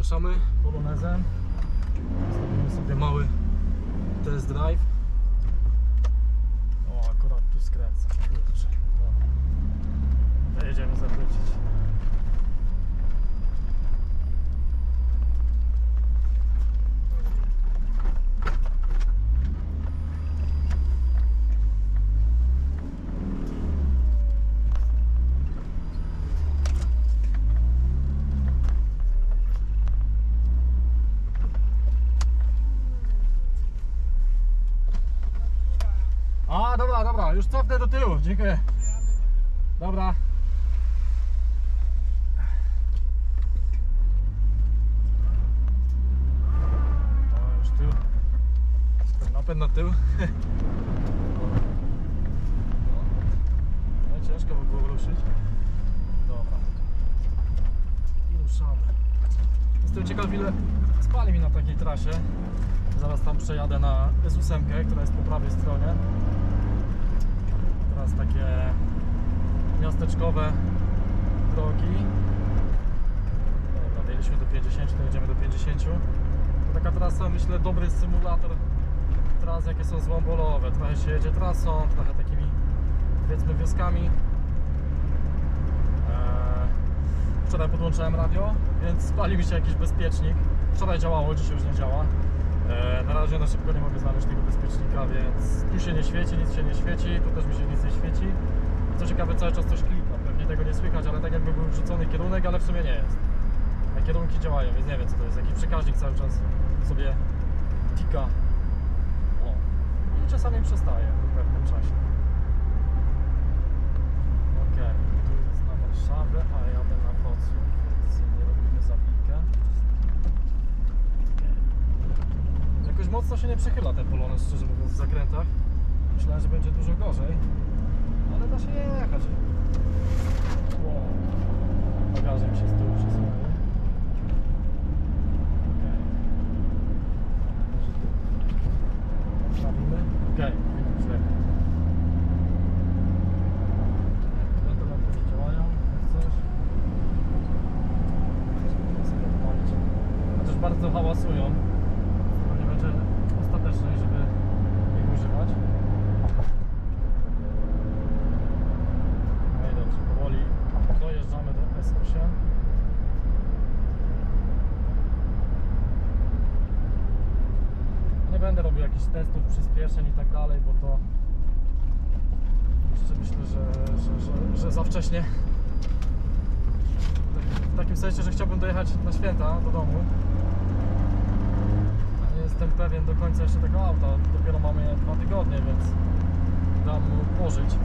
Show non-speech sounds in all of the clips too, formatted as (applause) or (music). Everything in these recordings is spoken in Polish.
ruszamy polonezem. Zrobimy sobie mały test drive. O, akurat tu skręca. Kurczę. Dobra. Dojedziemy zawrócić. A, dobra, dobra, już cofnę do tyłu, dziękuję. Dobra. O, już tył. Napęd na tył. (laughs) No, ciężko by było ruszyć. Dobra. I ruszamy. Jestem ciekaw ile spali mi na takiej trasie. Zaraz tam przejadę na S8, która jest po prawej stronie. Teraz takie miasteczkowe drogi. Dobra, do 50, to jedziemy do 50. To taka trasa, myślę, dobry symulator tras, jakie są złombolowe. Trochę się jedzie trasą, trochę takimi, powiedzmy, wioskami. Eee, Wczoraj podłączyłem radio, więc spalił mi się jakiś bezpiecznik. Wczoraj działało, dzisiaj już nie działa. Eee, Na razie na szybko nie mogę znaleźć tego bezpiecznika, więc tu się nie świeci, nic się nie świeci, tu też mi się nic nie świeci. I co ciekawe, cały czas coś klika. Pewnie tego nie słychać, ale tak jakby był wrzucony kierunek, ale w sumie nie jest. A kierunki działają, więc nie wiem co to jest. Jakiś przekaźnik cały czas sobie tika. O. I czasami przestaje w pewnym czasie. Okej, tu jest na Warszawę, a jadę na Wrocław, więc nie robimy zabikę. Okej. Jakoś mocno się nie przechyla ten Polonez, szczerze mówiąc, w zakrętach. Myślałem, że będzie dużo gorzej, ale da się jechać. Wow. Bagaże mi się z tyłu przesunęły. Okej. Może tu Naprawimy. Okej, okay. źle. Wentylatorki działają, jak coś. Można sobie odpalić. Chociaż bardzo hałasują. To nie będzie ostateczne, żeby ich używać. No i dobrze, powoli dojeżdżamy do S8. Nie będę robił jakichś testów, przyspieszeń i tak dalej, bo to jeszcze myślę, że, że, że, że za wcześnie. W takim- sensie, że chciałbym dojechać na święta do domu. A nie jestem pewien do końca jeszcze tego auta. Dopiero mamy dwa tygodnie, więc dam mu pożyć.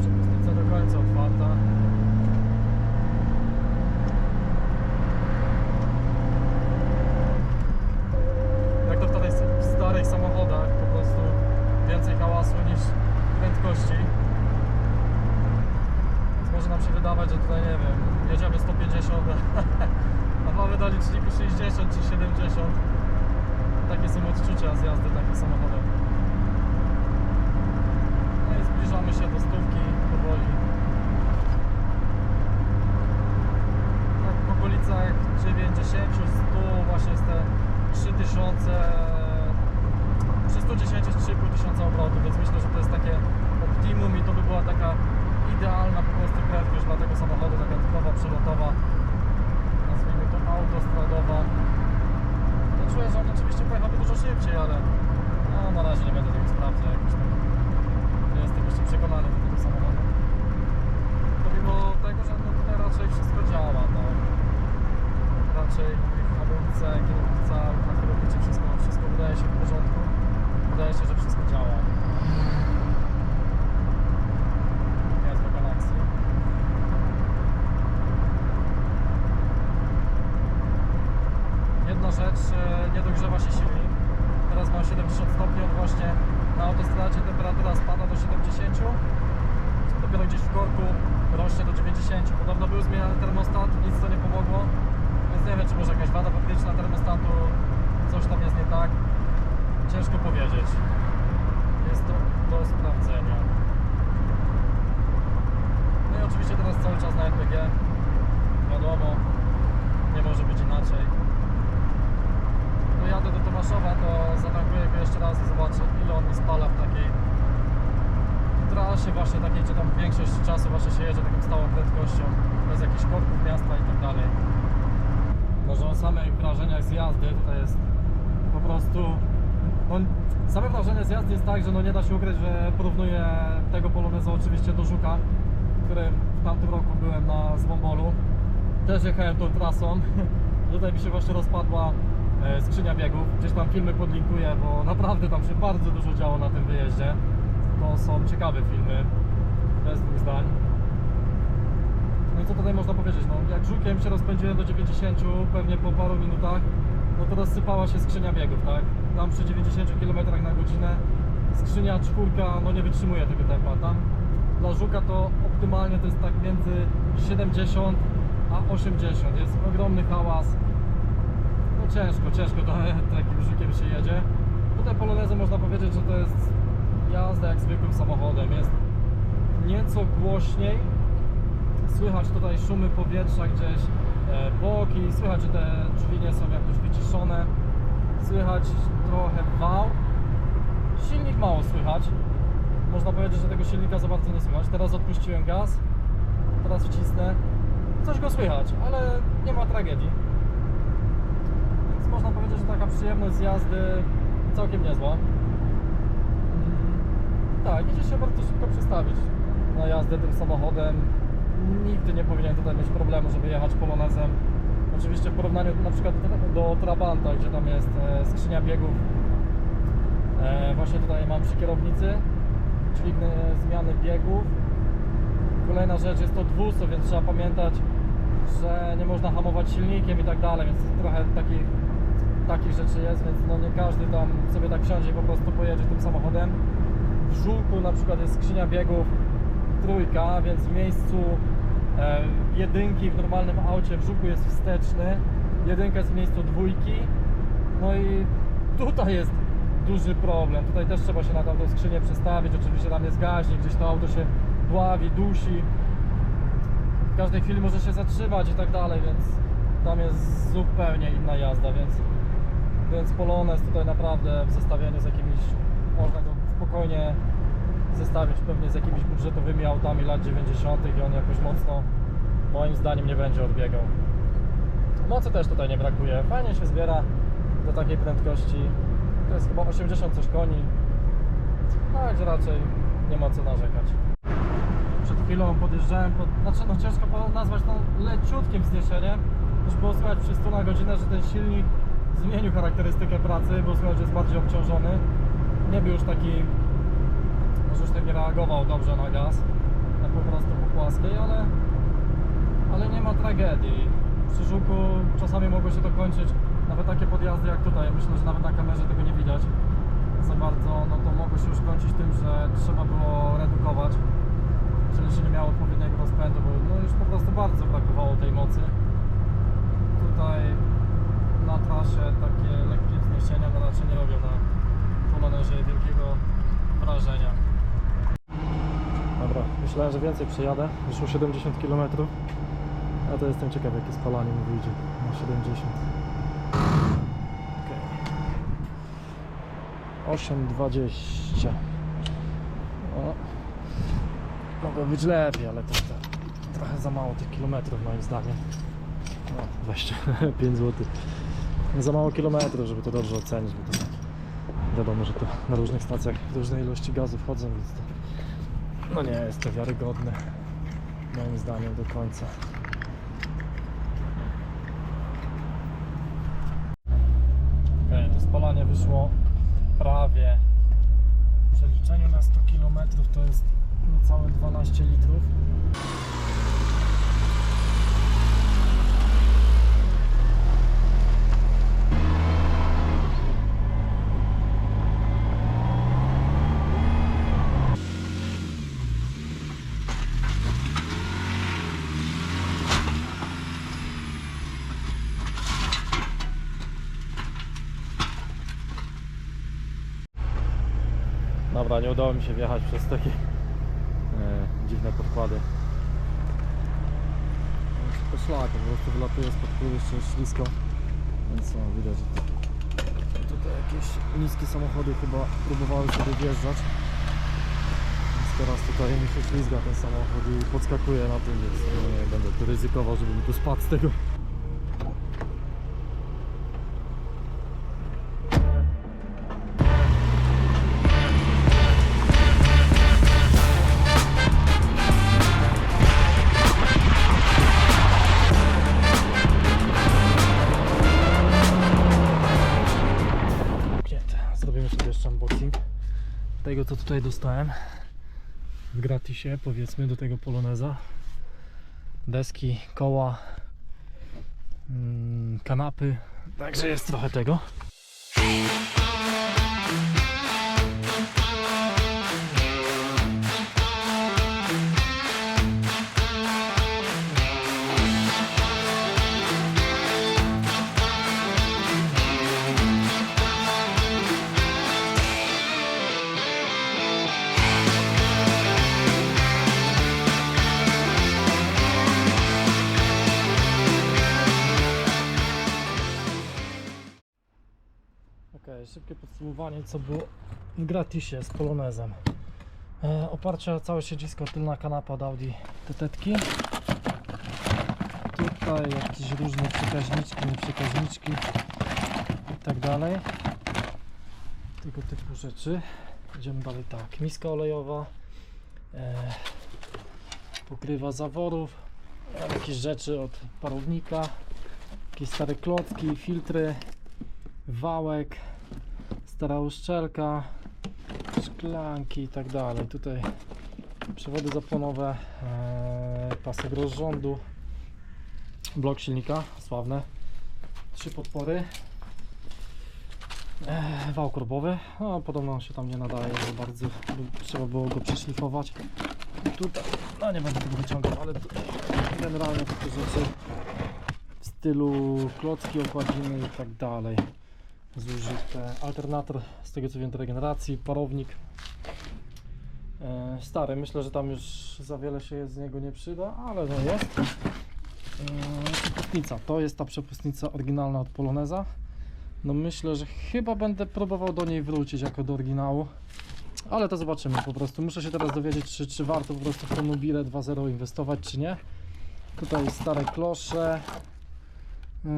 Przepustnica do końca otwarta. Jak to w starych, w starych samochodach, po prostu więcej hałasu niż prędkości. Więc wydawać, że tutaj, nie wiem, jedziemy 150, (laughs) a mamy na liczniku 60 czy 70. Takie są odczucia z jazdy takim samochodem. No i zbliżamy się do stówki powoli. Tak w okolicach 90, 100 właśnie jest te 3000 przy 110 jest 3,5 tysiąca obrotów, więc myślę, że to jest takie optimum i to by była taka idealna po prostu prędkość dla tego samochodu, taka typowa przelotowa, nazwijmy to autostradowa. No czuję, że on oczywiście pojechałby dużo szybciej, ale no, na razie nie będę tego sprawdzał jakoś tak. Nie jestem jeszcze przekonany 10. Podobno był zmieniany termostat, nic to nie pomogło. Więc nie wiem, czy może jakaś wada fabryczna termostatu, coś tam jest nie tak. Ciężko powiedzieć. Jest to do sprawdzenia. No i oczywiście teraz cały czas na RPG. Wiadomo, nie może być inaczej. No Dojadę do Tomaszowa, to zatankuję go jeszcze raz i zobaczę ile on mi spala w takiej trasie właśnie takiej, gdzie tam większość czasu właśnie się jedzie taką stałą prędkością, bez jakichś korków miasta i tak dalej. Może o samych wrażeniach z jazdy tutaj jest po prostu no, same wrażenie z jazdy jest tak, że no nie da się ukryć, że porównuję tego Poloneza oczywiście do Żuka, którym w tamtym roku byłem na Zwombolu. Też jechałem tą trasą. (laughs) Tutaj mi się właśnie rozpadła e, skrzynia biegów. Gdzieś tam filmy podlinkuję, bo naprawdę tam się bardzo dużo działo na tym wyjeździe. To są ciekawe filmy, bez dwóch zdań. No i co tutaj można powiedzieć? No, jak żukiem się rozpędziłem do 90, pewnie po paru minutach, no to rozsypała się skrzynia biegów, tak? Tam przy 90 km na godzinę skrzynia czwórka no nie wytrzymuje tego tempa. Tam dla żuka to optymalnie to jest tak między 70 a 80. Jest ogromny hałas. No ciężko, ciężko to, (laughs) takim żukiem się jedzie. Tutaj polonezem można powiedzieć, że to jest jazda jak zwykłym samochodem. Jest nieco głośniej, słychać tutaj szumy powietrza gdzieś, e, boki, słychać, że te drzwi nie są jakoś wyciszone, słychać trochę wał. Silnik mało słychać, można powiedzieć, że tego silnika za bardzo nie słychać. Teraz odpuściłem gaz, teraz wcisnę, coś go słychać, ale nie ma tragedii. Więc można powiedzieć, że taka przyjemność z jazdy całkiem niezła. Tak, idzie się bardzo szybko przestawić na jazdę tym samochodem. Nigdy nie powinien tutaj mieć problemu, żeby jechać polonezem. Oczywiście w porównaniu na przykład do Trabanta, gdzie tam jest e, skrzynia biegów. E, właśnie tutaj mam przy kierownicy dźwignę zmiany biegów. Kolejna rzecz jest to dwuso, więc trzeba pamiętać, że nie można hamować silnikiem i tak dalej, więc trochę takich, takich rzeczy jest, więc no nie każdy tam sobie tak wsiądzie i po prostu pojedzie tym samochodem. W żółku na przykład jest skrzynia biegów trójka, więc w miejscu e, jedynki w normalnym aucie w żuku jest wsteczny, jedynka jest w miejscu dwójki, no i tutaj jest duży problem. Tutaj też trzeba się na tamtą skrzynię przestawić. Oczywiście tam jest gaźnik, gdzieś to auto się dławi, dusi. W każdej chwili może się zatrzymać i tak dalej, więc tam jest zupełnie inna jazda, więc, więc Polonez tutaj naprawdę w zestawieniu z jakimiś można go spokojnie zestawić pewnie z jakimiś budżetowymi autami lat 90. i on jakoś mocno moim zdaniem nie będzie odbiegał. Mocy też tutaj nie brakuje. Fajnie się zbiera do takiej prędkości. To jest chyba 80 coś koni. Także raczej nie ma co narzekać. Przed chwilą podjeżdżałem pod, znaczy no ciężko nazwać to leciutkim wzniesieniem. Już było słychać przy 100 na godzinę, że ten silnik zmienił charakterystykę pracy, bo słychać, że jest bardziej obciążony. Nie był już taki, może już tak reagował dobrze na gaz, tak po prostu po płaskiej, ale ale nie ma tragedii. Przy żuku czasami mogło się to kończyć, nawet takie podjazdy jak tutaj, myślę, że nawet na kamerze tego nie widać za bardzo, no to mogło się już kończyć tym, że trzeba było redukować, jeżeli się nie miało odpowiedniego rozpędu, bo no już po prostu bardzo brakowało tej mocy. Tutaj na trasie takie lekkie wzniesienia no raczej nie robią na wielkiego wrażenia. Dobra, myślałem, że więcej przejadę. Wyszło 70 km. A to jestem ciekaw, jakie spalanie mi wyjdzie na 70. Okay. 8,20. O. Mogło być lepiej, ale to, to trochę za mało tych kilometrów moim zdaniem. No, 25 (laughs) zł. Za mało kilometrów, żeby to dobrze ocenić, bo to tak wiadomo, że to na różnych stacjach różne ilości gazu wchodzą, więc to no nie jest to wiarygodne moim zdaniem do końca. Okej, to spalanie wyszło prawie w przeliczeniu na 100 km to jest niecałe 12 litrów. Nie udało mi się wjechać przez takie e, dziwne podkłady. To szlak, po prostu wylatuje spod kół jeszcze ślisko. Więc no, widać, że tutaj jakieś niskie samochody chyba próbowały sobie wjeżdżać. Więc teraz tutaj mi się ślizga ten samochód i podskakuje na tym, więc no, nie będę tu ryzykował, żeby mi tu spadł z tego. Tutaj dostałem. W gratisie powiedzmy do tego poloneza. Deski, koła mm, kanapy. Także jest trochę tego szybkie podsumowanie co było w gratisie z polonezem. E, oparcie całe siedzisko tylna kanapa od Audi TT-ki tutaj jakieś różne przekaźniczki, nieprzekaźniczki i tak dalej. Tego typu rzeczy. Idziemy dalej. Tak, miska olejowa e, pokrywa zaworów jakieś rzeczy od parownika jakieś stare klocki, filtry wałek, stara uszczelka, szklanki i tak dalej. Tutaj przewody zapłonowe, e, pasek rozrządu, blok silnika, sławne, trzy podpory, e, wał korbowy, no podobno on się tam nie nadaje za bardzo, trzeba było go przeszlifować. Tutaj, no nie będę tego wyciągał, ale generalnie takie rzeczy w stylu klocki, okładziny i tak dalej zużyte. Alternator z tego co wiem do regeneracji, parownik e, stary, myślę, że tam już za wiele się z niego nie przyda, ale no jest. E, przepustnica, to jest ta przepustnica oryginalna od Poloneza. No myślę, że chyba będę próbował do niej wrócić jako do oryginału. Ale to zobaczymy po prostu. Muszę się teraz dowiedzieć, czy, czy warto po prostu w tą Mobilę 2.0 inwestować, czy nie. Tutaj stare klosze,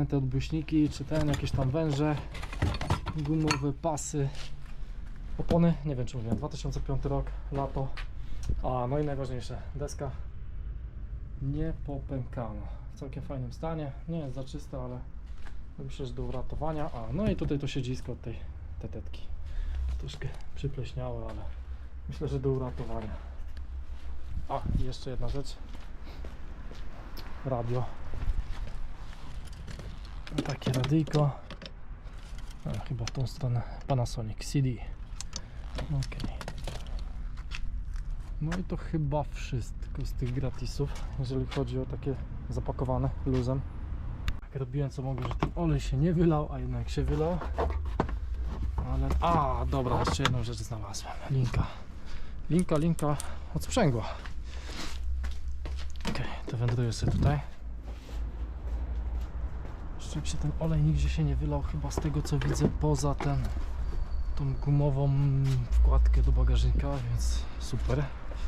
te odbuśniki, czy ten, jakieś tam węże, gumowe pasy, opony, nie wiem czy mówiłem, 2005 rok, lato, a no i najważniejsze, deska. Nie popękana, w całkiem fajnym stanie, nie jest za czysta, ale myślę, że do uratowania, a no i tutaj to siedzisko od tej tetetki, troszkę przypleśniałe, ale myślę, że do uratowania. A, jeszcze jedna rzecz, radio, takie radyjko, a, chyba w tą stronę Panasonic CD. Ok. No i to chyba wszystko z tych gratisów, jeżeli chodzi o takie zapakowane luzem. Tak robiłem co mogłem, że ten olej się nie wylał, a jednak się wylał. Ale... A, dobra, jeszcze jedną rzecz znalazłem. Linka. Linka, linka od sprzęgła. Ok, to wędruję sobie tutaj. Żeby się ten olej nigdzie się nie wylał, chyba z tego co widzę, poza ten tą gumową wkładkę do bagażnika, więc super.